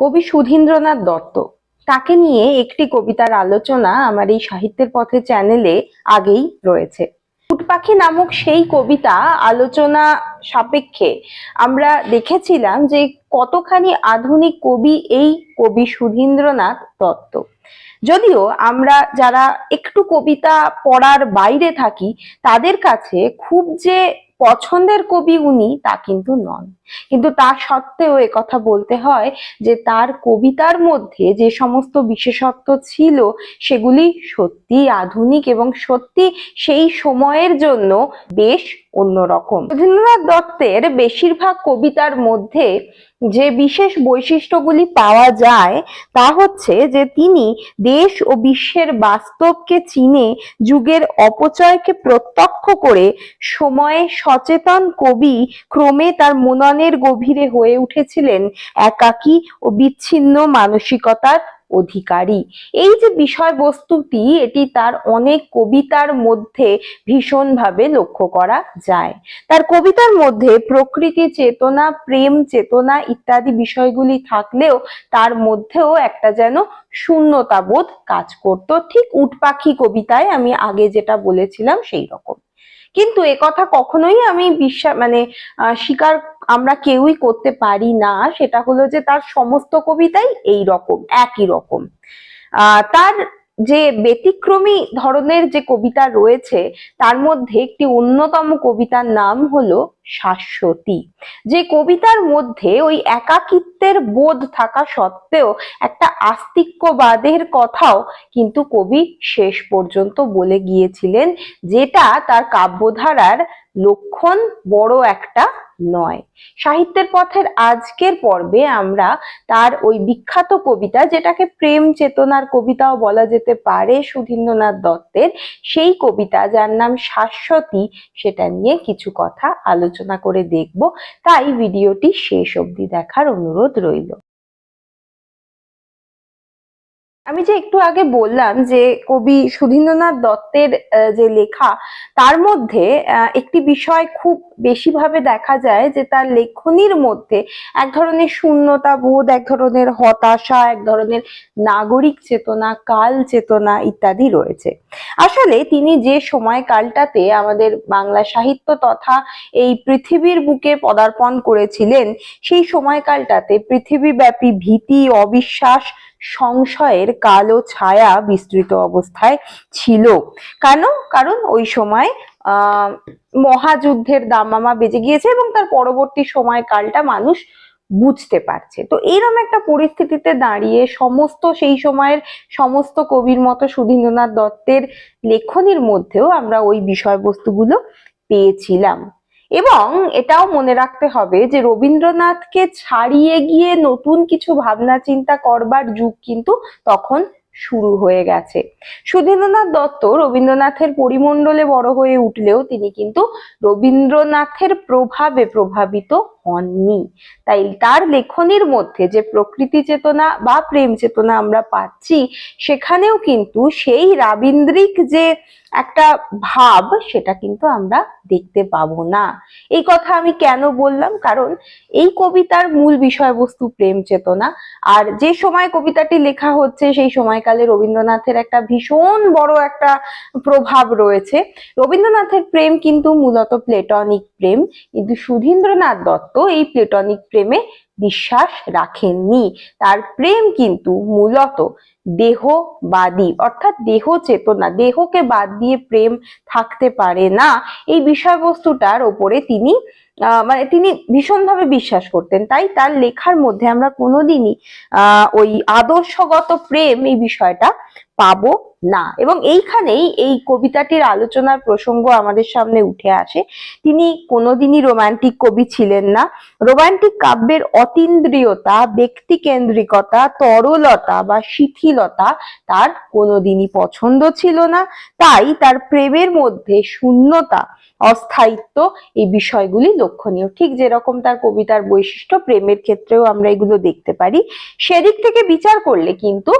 কবি সুধীন্দ্রনাথ দত্ত। তাকে নিয়ে একটি কবিতার আলোচনা আমার এই সাহিত্যের পথে চ্যানেলে আগেই রয়েছে। উটপাখি নামক সেই কবিতা আলোচনা সাপেক্ষে আমরা দেখেছিলাম যে কতখানি আধুনিক কবি এই কবি সুধীন্দ্রনাথ দত্ত। যদিও আমরা যারা একটু কবিতা পড়ার বাইরে থাকি, তাদের কাছে খুব যে পছন্দের কবি উনি তা কিন্তু নন। কিন্তু তা সত্ত্বেও কথা বলতে হয় যে তার কবিতার মধ্যে যে সমস্ত বিশেষত্ব ছিল, সেগুলি সত্যি আধুনিক এবং সত্যি সেই সময়ের জন্য বেশ অন্যরকম। রবীন্দ্রনাথ দত্তের বেশিরভাগ কবিতার মধ্যে যে বিশেষ বৈশিষ্ট্যগুলি পাওয়া যায় তা হচ্ছে যে তিনি দেশ ও বিশ্বের বাস্তবকে চিনে যুগের অপচয়কে প্রত্যক্ষ করে সময়ে সচেতন কবি ক্রমে তার মননের গভীরে হয়ে উঠেছিলেন একাকী ও বিচ্ছিন্ন মানসিকতার অধিকারী। এই যে বিষয়বস্তুটি, এটি তার অনেক কবিতার মধ্যে ভীষণভাবে লক্ষ্য করা যায়। তার কবিতার মধ্যে প্রকৃতি চেতনা, প্রেম চেতনা ইত্যাদি বিষয়গুলি থাকলেও তার মধ্যেও একটা যেন শূন্যতাবোধ কাজ করত। ঠিক উটপাখি কবিতায় আমি আগে যেটা বলেছিলাম সেই রকম। কিন্তু এ কথা কখনোই আমি বিশ্বাস মানে স্বীকার আমরা কেউই করতে পারি না। সেটা হলো যে তার সমস্ত কবিতাই এই রকম, একই রকম। তার যে ব্যতিক্রমী ধরনের যে কবিতা রয়েছে, তার মধ্যে একটি অন্যতম কবিতার নাম হলো শাশ্বতী। যে কবিতার মধ্যে ওই একাকিত্বের বোধ থাকা সত্ত্বেও একটা আস্তিক্যবাদের কথাও কিন্তু কবি শেষ পর্যন্ত বলে গিয়েছিলেন, যেটা তার কাব্যধারার লক্ষণ বড় একটা নয়। সাহিত্যের পথের আজকের পর্বে আমরা তার ওই বিখ্যাত কবিতা, যেটাকে প্রেম চেতনার কবিতাও বলা যেতে পারে সুধীন্দ্রনাথ দত্তের, সেই কবিতা যার নাম শাশ্বতী, সেটা নিয়ে কিছু কথা আলোচনা করে দেখব। তাই ভিডিওটি শেষ অবধি দেখার অনুরোধ রইল। আমি যে একটু আগে বললাম যে কবি সুধীন্দ্রনাথ দত্তের যে লেখা, তার মধ্যে একটি বিষয় খুব বেশিভাবে দেখা যায় যে তার লেখনির মধ্যে এক ধরনের শূন্যতা বোধ, এক ধরনের হতাশা, এক ধরনের নাগরিক চেতনা, কাল চেতনা ইত্যাদি রয়েছে। আসলে তিনি যে সময়কালটাতে আমাদের বাংলা সাহিত্য তথা এই পৃথিবীর বুকে পদার্পণ করেছিলেন, সেই সময়কালটাতে পৃথিবীব্যাপী ভীতি, অবিশ্বাস সংশয়ের কালো ছায়া বিস্তৃত অবস্থায় ছিল। কেন? কারণ ওই সময় মহাযুদ্ধের দামামা বেজে গিয়েছে এবং তার পরবর্তী সময়কালটা মানুষ বুঝতে পারছে। তো এইরকম একটা পরিস্থিতিতে দাঁড়িয়ে সমস্ত সেই সময়ের সমস্ত কবির মতো সুধীন্দ্রনাথ দত্তের লেখনির মধ্যেও আমরা ওই বিষয়বস্তুগুলো পেয়েছিলাম। এবং এটাও মনে রাখতে হবে যে রবীন্দ্রনাথকে ছাড়িয়ে গিয়ে নতুন কিছু ভাবনা চিন্তা করবার যুগ কিন্তু তখন শুরু হয়ে গেছে। সুধীন্দ্রনাথ দত্ত রবীন্দ্রনাথের পরিমণ্ডলে বড় হয়ে উঠলেও তিনি কিন্তু রবীন্দ্রনাথের প্রভাবে প্রভাবিত হননি। তাই তার লেখনির মধ্যে যে প্রকৃতি চেতনা বা প্রেম চেতনা আমরা পাচ্ছি, সেখানেও কিন্তু সেই রাবীন্দ্রিক যে একটা ভাব সেটা কিন্তু আমরা দেখতে পাবো না। এই কথা আমি কেন বললাম? কারণ এই কবিতার মূল বিষয়বস্তু প্রেম চেতনা। আর যে সময় কবিতাটি লেখা হচ্ছে, সেই সময়কালে রবীন্দ্রনাথের একটা ভীষণ বড় একটা প্রভাব রয়েছে। রবীন্দ্রনাথের প্রেম কিন্তু মূলত প্লেটনিক প্রেম। কিন্তু সুধীন্দ্রনাথ দত্ত এই প্লেটনিক প্রেমে বিশ্বাস রাখেননি। তার প্রেম কিন্তু মূলত দেহবাদী, অর্থাৎ দেহ চেতনা, দেহকে বাদ দিয়ে প্রেম থাকতে পারে না। এই বিষয়বস্তুটার ওপরে তিনি মানে তিনি ভীষণভাবে বিশ্বাস করতেন। তাই তার লেখার মধ্যে আমরা কোনোদিনই আহ ওই আদর্শগত প্রেম এই বিষয়টা পাবো না। এবং এইখানেই এই কবিতাটির আলোচনার প্রসঙ্গ আমাদের সামনে উঠে আসে। তিনি কোনোদিনই রোমান্টিক কবি ছিলেন না। রোমান্টিক কাব্যের অতীন্দ্রিয়তা ব্যক্তি কেন্দ্রিকতা তরলতা বা শিথিলতা তার কোনোদিনই পছন্দ ছিল না। তাই তার প্রেমের মধ্যে শূন্যতা অস্থায়িত্ব এই বিষয়গুলি লক্ষণীয়। ঠিক যেরকম তার কবিতার বৈশিষ্ট্য প্রেমের ক্ষেত্রেও আমরা এগুলো দেখতে পারি। সেদিক থেকে বিচার করলে কিন্তু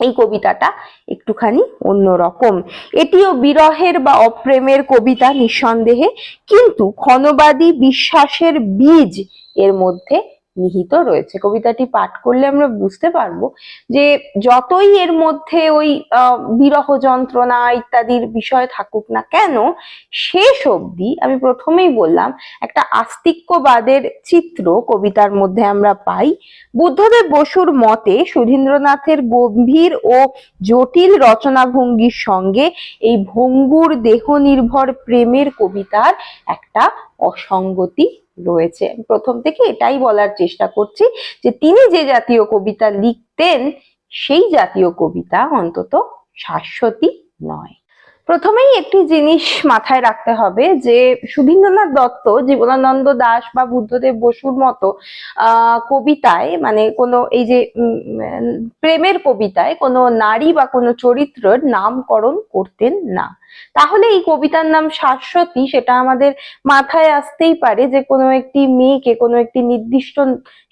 এই কবিতাটা একটুখানি অন্যরকম। এটিও বিরহের বা অপ্রেমের কবিতা নিঃসন্দেহে, কিন্তু ক্ষণবাদী বিশ্বাসের বীজ এর মধ্যে নিহিত রয়েছে। কবিতাটি পাঠ করলে আমরা বুঝতে পারব যে যতই এর মধ্যে ওই বিরহ যন্ত্রণা ইত্যাদির বিষয় থাকুক না কেন, শেষ অবধি আমি প্রথমেই বললাম, একটা আস্তিক্যবাদের চিত্র কবিতার মধ্যে আমরা পাই। বুদ্ধদেব বসুর মতে সুধীন্দ্রনাথের গম্ভীর ও জটিল রচনাভঙ্গির সঙ্গে এই ভঙ্গুর দেহ নির্ভর প্রেমের কবিতার একটা অসঙ্গতি রয়েছে। প্রথম থেকে এটাই বলার চেষ্টা করছি যে তিনি যে জাতীয় কবিতা লিখতেন, সেই জাতীয় কবিতা অন্তত শাশ্বতী নয়। প্রথমেই একটি জিনিস মাথায় রাখতে হবে যে সুধীন্দ্রনাথ দত্ত, জীবনানন্দ দাস বা বুদ্ধদেব বসুর মতো কবিতায় মানে কোনো এই যে প্রেমের কবিতায় কোনো নারী বা কোনো চরিত্রের নামকরণ করতেন না। তাহলে এই কবিতার নাম শাশ্বতী সেটা আমাদের মাথায় আসতেই পারে যে কোনো একটি মেয়েকে, কোনো একটি নির্দিষ্ট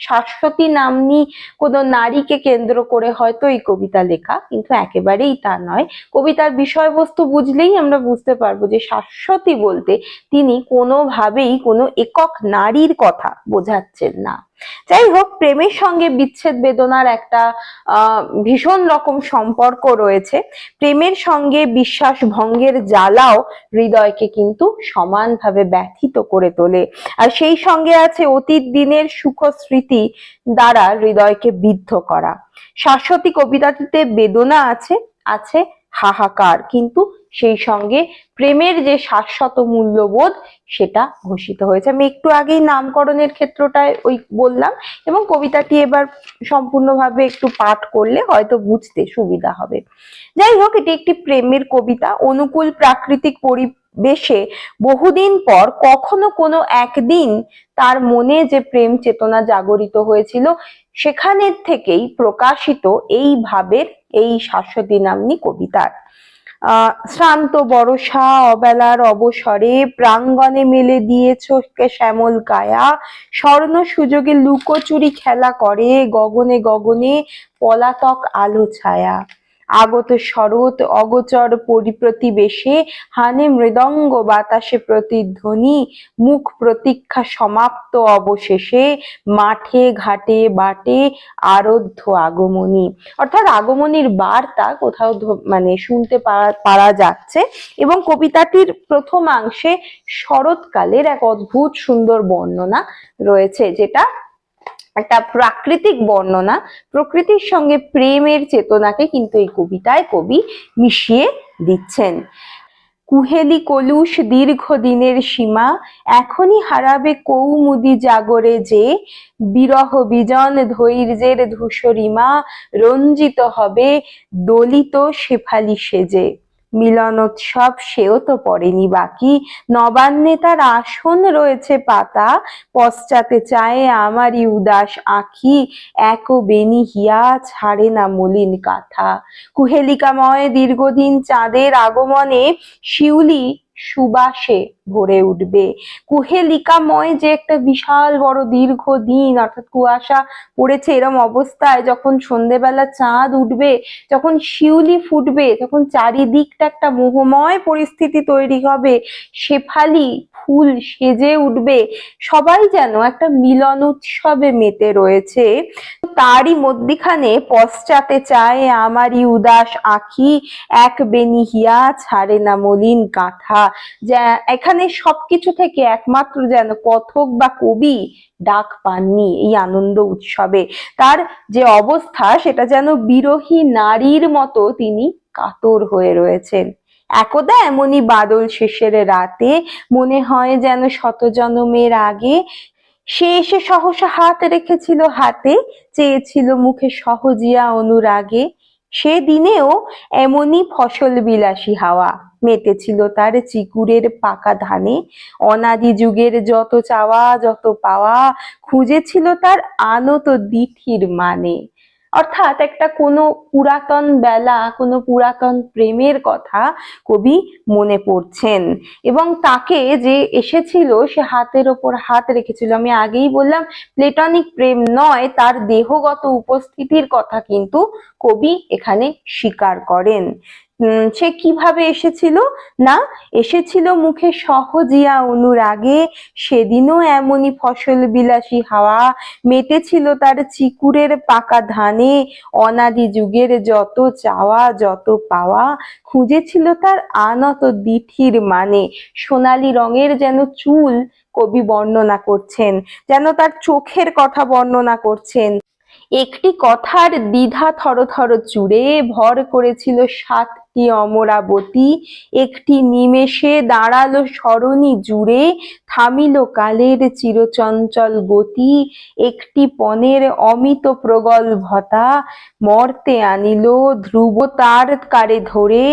শাশ্বতী নামনি কোনো নারীকে কেন্দ্র করে হয়তো এই কবিতা লেখা, কিন্তু একেবারেই তা নয়। কবিতার বিষয়বস্তু বুঝলেই আমরা বুঝতে পারব যে শাশ্বতী বলতে তিনি কোনোভাবেই কোনো একক নারীর কথা বোঝাচ্ছেন না। যাই হোক প্রেমের সঙ্গে বিচ্ছেদ বেদনার একটা ভীষণ রকম সম্পর্ক রয়েছে। প্রেমের সঙ্গে বিশ্বাস ভঙ্গের জ্বালাও হৃদয়কে কিন্তু সমানভাবে ব্যথিত করে তোলে। আর সেই সঙ্গে আছে অতীত দিনের সুখ স্মৃতি দ্বারা হৃদয়কে বিদ্ধ করা। শাশ্বতী কবিতাটিতে বেদনা আছে আছে হাহাকার, কিন্তু সেই সঙ্গে প্রেমের যে শাশ্বত মূল্যবোধ সেটা ঘোষিত হয়েছে। আমি একটু আগেই নামকরণের ক্ষেত্রটায় ওই বললাম এবং কবিতাটি এবার সম্পূর্ণভাবে একটু পাঠ করলে হয়তো বুঝতে সুবিধা হবে। যাই হোক, এটি একটি প্রেমের কবিতা। অনুকূল প্রাকৃতিক পরিবেশে বহুদিন পর কখনো কোনো একদিন তার মনে যে প্রেম চেতনা জাগরিত হয়েছিল, সেখানের থেকেই প্রকাশিত এই ভাবের এই শাশ্বতী নাম্নী কবিতার। শ্রান্ত বরষা, অবেলার অবসরে প্রাঙ্গণে মেলে দিয়েছ শ্যামল কায়া। স্বর্ণ সুযোগে লুকোচুরি খেলা করে গগনে গগনে পলাতক আলো ছায়া। আগত শরৎ অগোচর পরিপ্রতিবেশে হানে মৃদঙ্গ বাতাসে প্রতিধ্বনি, মুখ প্রতীক্ষা সমাপ্ত অবশেষে মাঠে, ঘাটে, বাটে আরধ্য আগমনী। অর্থাৎ আগমনীর বার্তা কোথাও মানে শুনতে পারা যাচ্ছে এবং কবিতাটির প্রথমাংশে শরৎকালের এক অদ্ভুত সুন্দর বর্ণনা রয়েছে, যেটা একটা প্রাকৃতিক বর্ণনা, প্রকৃতির সঙ্গে প্রেমের চেতনাকে কিন্তু এই কবিতায় কবি মিশিয়ে দিচ্ছেন। কুহেলি কলুষ দীর্ঘ দিনের সীমা, এখনই হারাবে কৌমুদি জাগরে যে, বিরহ বিজন ধৈর্যের ধূসরিমা, রঞ্জিত হবে দলিত শেফালি সেজে। মিলনোৎসব সেও তো পড়েনি বাকি। নবান্নে তার আসন রয়েছে পাতা, পশ্চাতে চায়ে আমারই উদাস আখি, এক বেনি হিয়া ছাড়ে না মলিন কাথা। কুহেলিকাময় দীর্ঘদিন চাঁদের আগমনে শিউলি সুবাসে ভরে উঠবে। কুহেলিকাময় যে একটা বিশাল বড় দীর্ঘ দিন অর্থাৎ কুয়াশা পড়েছে এরম অবস্থায় যখন সন্ধেবেলা চাঁদ উঠবে, যখন শিউলি ফুটবে, তখন চারিদিকটা একটা মোহময় পরিস্থিতি তৈরি হবে। শেফালি ফুল সেজে উঠবে। সবাই যেন একটা মিলন উৎসবে মেতে রয়েছে। তারই মধ্যিখানে পশ্চাতে চায় আমারই উদাস আখি, এক বেনি হিয়া ছাড়ে না মলিন কাঁথা। যা এখানে সবকিছু থেকে একমাত্র যেন কথক বা কবি ডাক পাননি এই আনন্দ উৎসবে। তার যে অবস্থা, সেটা যেন বিরোহী নারীর মতো তিনি কাতর হয়ে রয়েছেন। একদা এমনই বাদল শেষের রাতে মনে হয় যেন শত জনমের আগে সে এসে সহসা হাত রেখেছিল হাতে, চেয়েছিল মুখে সহজিয়া অনুরাগে। সে দিনেও এমনই ফসল বিলাসী হাওয়া। মেতেছিল তার চিকুরের পাকা ধানে। অনাদি যুগের যত চাওয়া, যত পাওয়া, খুঁজেছিল তার আনত দিঠির মানে। অর্থাৎ একটা কোনো পুরাতন বেলা, কোনো পুরাতন প্রেমের কথা কবি মনে পড়ছেন। এবং তাকে যে এসেছিল, সে হাতের ওপর হাত রেখেছিল। আমি আগেই বললাম, প্লেটনিক প্রেম নয়, তার দেহগত উপস্থিতির কথা কিন্তু কবি এখানে স্বীকার করেন। সে কীভাবে এসেছিল? না, এসেছিল মুখে সহজিয়া অনুরাগে। সেদিনও এমনই ফসল বিলাসী হাওয়া মেতেছিল তার চিকুরের পাকা ধানে। অনাদি যুগের যত চাওয়া, যত পাওয়া, খুঁজেছিল তার আনত দিঠির মানে। সোনালী রঙের যেন চুল কবি বর্ণনা করছেন, যেন তার চোখের কথা বর্ণনা করছেন। একটি কথার দ্বিধা থরথর চুড়ে ভর করেছিল সাতটি অমরাবতী, একটি নিমেষে দাঁড়াল সরণি জুড়ে থামিল কালের চিরচঞ্চল গতি, একটি পনেরো অমিত প্রগল্ভতা মর্তে আনিল ধ্রুব তার কারে ধরে,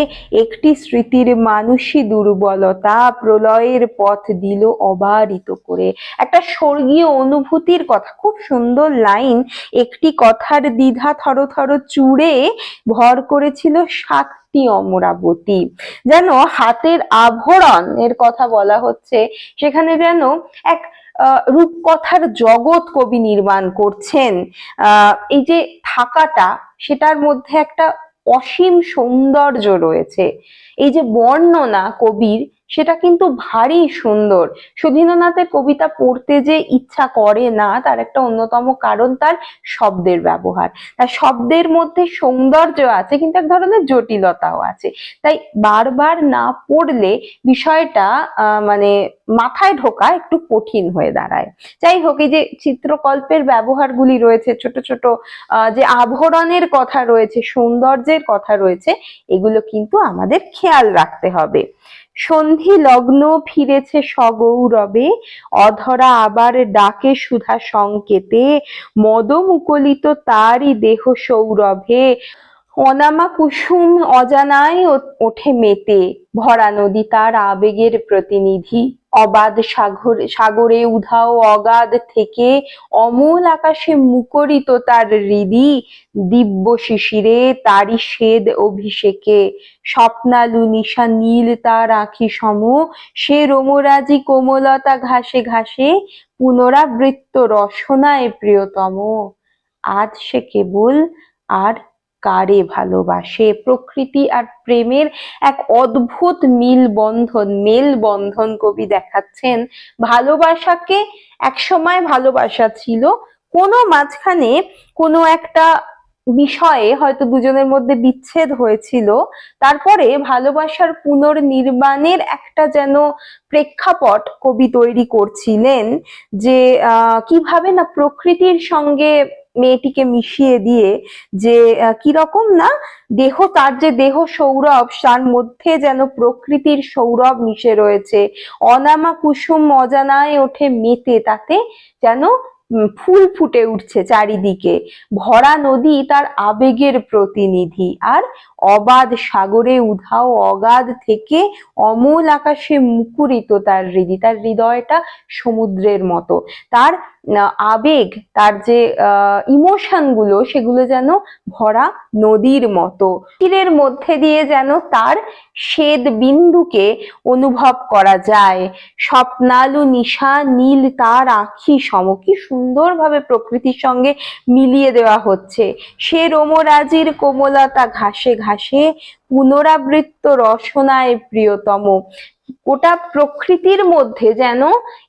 একটি স্মৃতির মানুষী দুর্বলতা প্রলয়ের পথ দিল অবারিত করে। একটা স্বর্গীয় অনুভূতির কথা, খুব সুন্দর লাইন, একটি কথার দ্বিধা থর থর চুড়ে ভর করেছিল সাতটি অমরাবতী। যেন হাতের আভরণ এর কথা বলা হচ্ছে, সেখানে যেন এক রূপকথার জগৎ কবি নির্মাণ করছেন। এই যে থাকাটা, সেটার মধ্যে একটা অসীম সৌন্দর্য রয়েছে। এই যে বর্ণনা কবির সেটা কিন্তু ভারী সুন্দর। সুধীন্দ্রনাথের কবিতা পড়তে যে ইচ্ছা করে না, তার একটা অন্যতম কারণ তার শব্দের ব্যবহার। তার শব্দের মধ্যে সৌন্দর্য আছে, কিন্তু এক ধরনের জটিলতাও আছে। তাই বারবার না পড়লে বিষয়টা মানে মাথায় ঢোকা একটু কঠিন হয়ে দাঁড়ায়। যাই হোক, এই যে চিত্রকল্পের ব্যবহারগুলি রয়েছে, ছোট ছোট যে আভরণের কথা রয়েছে, সৌন্দর্যের কথা রয়েছে, এগুলো কিন্তু আমাদের খেয়াল রাখতে হবে। সন্ধি লগ্ন ফিরেছে সগৌরবে অধরা আবার ডাকে সুধা সংকেতে মদমুকলিত তারই দেহ সৌরভে। অনামা কুসুম অজানায় ওঠে মেতে। ভরা নদী তার আবেগের প্রতিনিধি। অবাধ সাগর সাগরে উধাও অগাধ থেকে অমল আকাশে মুখরিত তার হৃদি। দিব্য শিশিরে তারই সেদ অভিষেকে। স্বপ্নালু নিশা নীল তার আঁখি সম। সে রোমরাজি কোমলতা ঘাসে ঘাসে। পুনরাবৃত্ত রসনায় প্রিয়তম। আজ সে কেবল আর কারে ভালোবাসে। প্রকৃতি আর প্রেমের এক অদ্ভুত মিল বন্ধন মেল বন্ধন কবি দেখাচ্ছেন। ভালোবাসাকে একসময় ভালোবাসা ছিল। কোনো মাঝখানে কোনো একটা বিষয়ে হয়তো দুজনের মধ্যে বিচ্ছেদ হয়েছিল। তারপরে ভালোবাসার পুনর্নির্মাণের একটা যেন প্রেক্ষাপট কবি তৈরি করছিলেন যে কীভাবে না প্রকৃতির সঙ্গে মেয়েটিকে মিশিয়ে দিয়ে যে কীরকম না, দেহ, তার যে দেহ সৌরভ, তার মধ্যে যেন প্রকৃতির সৌরভ মিশে রয়েছে। অনামা কুসুম অজানায় ওঠে মেতে, তাতে যেন ফুল ফুটে উঠছে চারিদিকে। ভরা নদী তার আবেগের প্রতিনিধি। আর অবাধ সাগরে উধাও অগাধ থেকে অমল আকাশে মুকুরিত তার হৃদি তার হৃদয়টা সমুদ্রের মতো। তার আবেগ, তার যে ইমোশনগুলো সেগুলো যেন ভরা নদীর মতো। তীরের মধ্যে দিয়ে যেন তার শ্বেদ বিন্দুকে অনুভব করা যায়। স্বপ্নালু নিশা, নীল তার আখি সম। কি সুন্দরভাবে প্রকৃতির সঙ্গে মিলিয়ে দেওয়া হচ্ছে। সে রোমরাজির কোমলতা ঘাসে ঘাসে পুনরাবৃত্ত রসনায় প্রিয়তম। গোটা প্রকৃতির মধ্যে যেন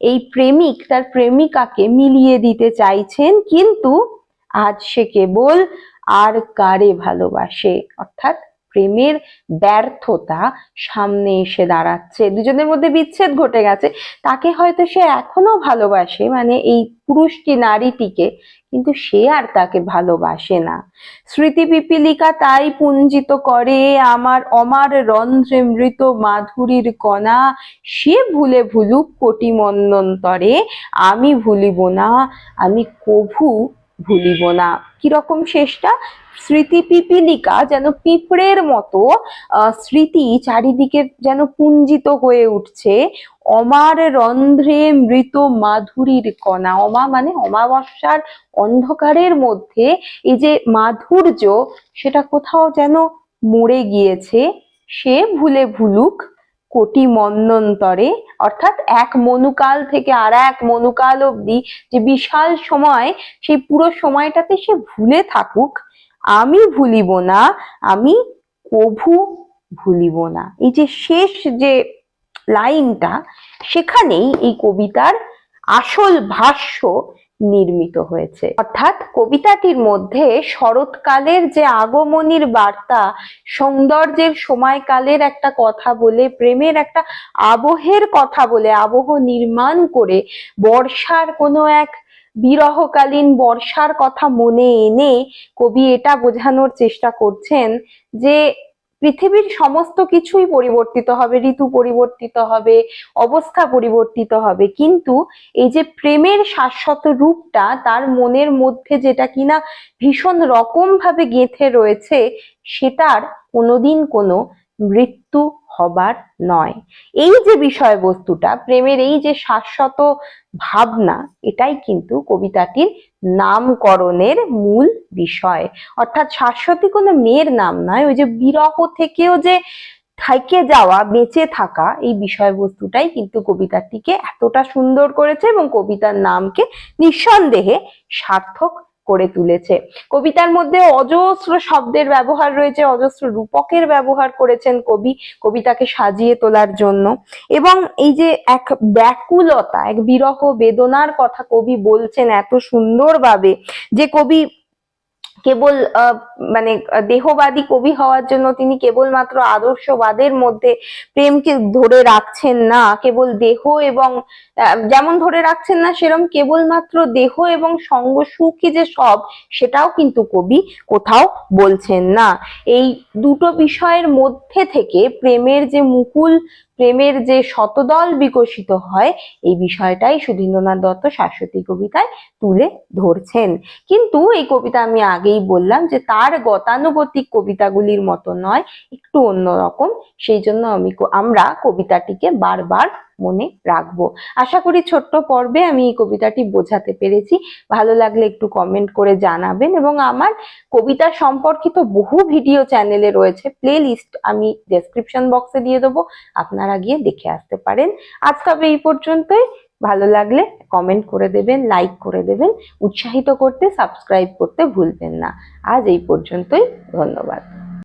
এই প্রেমিক, তার প্রেমিকাকে মিলিয়ে দিতে চাইছেন, কিন্তু আজ সে কেবল আর কারে ভালোবাসে। অর্থাৎ প্রেমের ব্যর্থতা সামনে এসে দাঁড়াচ্ছে। দুজনের মধ্যে বিচ্ছেদ ঘটে গেছে। তাকে হয়তো সে এখনও ভালোবাসে মানে এই পুরুষটি নারীটিকে, কিন্তু সে আর তাকে ভালোবাসে না। স্মৃতি পিপিলিকা তাই পুঞ্জিত করে, আমার অমার রন্ধ্রে মৃত মাধুরীর কণা, সে ভুলে ভুলুক কোটি মন্বন্তরে আমি ভুলিব না, আমি কভু ভুলিব না। কীরকম শেষটা? স্মৃতি পিপিলিকা যেন পিঁপড়ের মতো স্মৃতি চারিদিকে যেন পুঞ্জিত হয়ে উঠছে। অমার রন্ধ্রে মৃত মাধুরীর কণা। অমা মানে অমাবস্যার অন্ধকারের মধ্যে এই যে মাধুর্য, সেটা কোথাও যেন মরে গিয়েছে। সে ভুলে ভুলুক কোটি মন্বন্তরে অর্থাৎ এক মনুকাল থেকে আর এক মনুকাল অবধি যে বিশাল সময়, সেই পুরো সময়টাতে সে ভুলে থাকুক। আমি ভুলিব না, আমি কভু ভুলিব না। এই যে শেষ যে লাইনটা, সেখানেই এই কবিতার আসল ভাষ্য নির্মিত হয়েছে। অর্থাৎ কবিতাটির মধ্যে শরৎকালের যে আগমনীর বার্তা, সৌন্দর্যের সময়কালের একটা কথা বলে, প্রেমের একটা আবহের কথা বলে, আবহ নির্মাণ করে বর্ষার কোনো এক বিরহকালীন বর্ষার কথা মনে এনে কবি এটা বোঝানোর চেষ্টা করছেন যে পৃথিবীর সমস্ত কিছুই পরিবর্তিত হবে, ঋতু পরিবর্তিত হবে, অবস্থা পরিবর্তিত হবে। কিন্তু এই যে প্রেমের শাশ্বত রূপটা, তার মনের মধ্যে যেটা কিনা ভীষণ রকম ভাবে গেঁথে রয়েছে, সেটার কোনোদিন কোনো মৃত্যু হবার নয়। এই যে বিষয়বস্তুটা, প্রেমের এই যে শাশ্বত ভাবনা, এটাই কিন্তু কবিতাটির নামকরণের মূল বিষয়। অর্থাৎ শাশ্বতী কোনো মেয়ের নাম নয়, ওই যে বিরহ থেকেও যে থেকে যাওয়া, বেঁচে থাকা, এই বিষয়বস্তুটাই কিন্তু কবিতাটিকে এতটা সুন্দর করেছে এবং কবিতার নামকে নিঃসন্দেহে সার্থক করে তুলেছে। কবিতার মধ্যে অজস্র শব্দের ব্যবহার রয়েছে, অজস্র রূপকের ব্যবহার করেছেন কবি, কবিতাকে সাজিয়ে তোলার জন্য। এবং এই যে এক ব্যাকুলতা, এক বিরহ বেদনার কথা কবি বলছেন এত সুন্দরভাবে যে কবি কেবল মানে দেহবাদী কবি হওয়ার জন্য তিনি কেবলমাত্র আদর্শবাদের মধ্যে প্রেমকে ধরে রাখছেন না। কেবল দেহ এবং যেমন ধরে রাখছেন না সেরকম কেবলমাত্র দেহ এবং সঙ্গ সুখই যে সব, সেটাও কিন্তু কবি কোথাও বলছেন না। এই দুটো বিষয়ের মধ্যে থেকে প্রেমের যে মুকুল প্রেমের যে শতদল বিকশিত হয়, এই বিষয়টাই সুধীন্দ্রনাথ দত্ত শাশ্বতী কবিতায় তুলে ধরছেন। কিন্তু এই কবিতা আমি আগেই বললাম যে, তার গতানুগতিক কবিতাগুলির মতো নয়, একটু অন্যরকম। সেই জন্য আমি আমরা কবিতাটিকে বারবার মনে রাখব। আশা করি ছোট্ট পর্বে আমি এই কবিতাটি বোঝাতে পেরেছি। ভালো লাগলে একটু কমেন্ট করে জানাবেন এবং আমার কবিতা সম্পর্কিত বহু ভিডিও চ্যানেলে রয়েছে। প্লে লিস্ট আমি ডেসক্রিপশন বক্সে দিয়ে দেবো। আপনারা গিয়ে দেখে আসতে পারেন। আজ তবে এই পর্যন্তই। ভালো লাগলে কমেন্ট করে দেবেন লাইক করে দেবেন। উৎসাহিত করতে সাবস্ক্রাইব করতে ভুলবেন না। আজ এই পর্যন্তই। ধন্যবাদ।